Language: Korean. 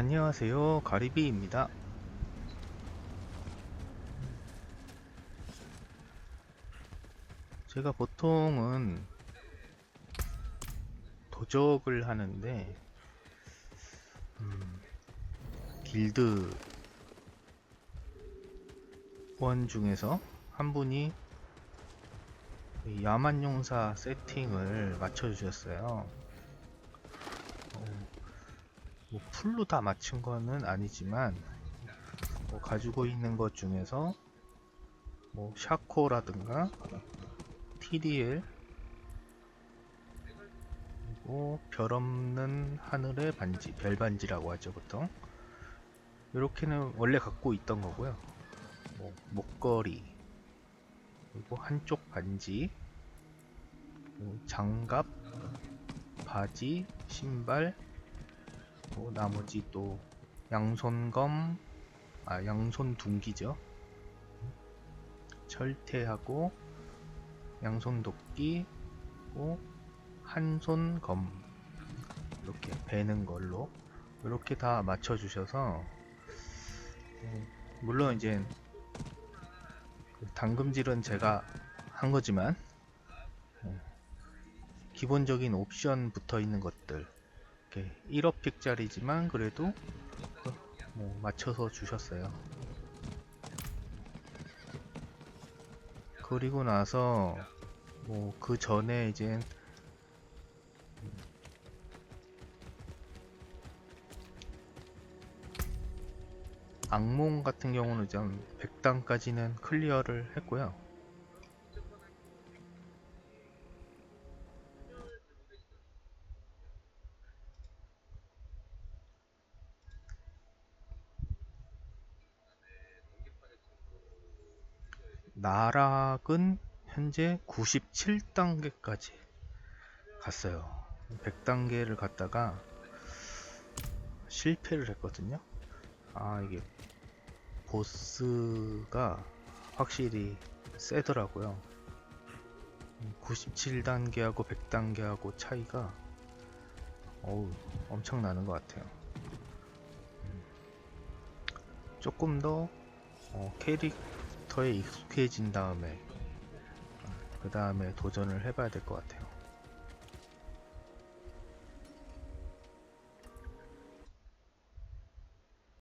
안녕하세요. 가리비입니다. 제가 보통은 도적을 하는데 음, 길드 원 중에서 한 분이 이 야만용사 세팅을 맞춰주셨어요. 어, 뭐 풀로 다 맞춘 거는 아니지만 뭐 가지고 있는 것 중에서 뭐 샤코라든가 TDL 그리고 별 없는 하늘의 반지 별 반지라고 하죠 보통. 이렇게는 원래 갖고 있던 거고요. 뭐 목걸이 그리고 한쪽 반지 장갑 바지 신발 뭐 나머지 또 양손검 아 양손 둥기죠. 철퇴하고 양손 도끼 고 한손 검. 이렇게 베는 걸로. 이렇게 다 맞춰 주셔서 어, 물론 이제 그 당금질은 제가 한 거지만 어, 기본적인 옵션 붙어 있는 것들 이렇게 1업픽짜리지만 그래도 어, 뭐 맞춰서 주셨어요. 그리고 나서 뭐 그 전에 이제 악몽 같은 경우는 좀 100단까지는 클리어를 했고요. 나락은 현재 97단계까지 갔어요. 100단계를 갔다가 실패를 했거든요. 아, 이게 보스가 확실히 세더라고요. 97단계하고 100단계하고 차이가 어우, 엄청 나는 것 같아요. 음, 조금 더 어, 캐릭터에 익숙해진 다음에 그 다음에 도전을 해봐야 될 것 같아요.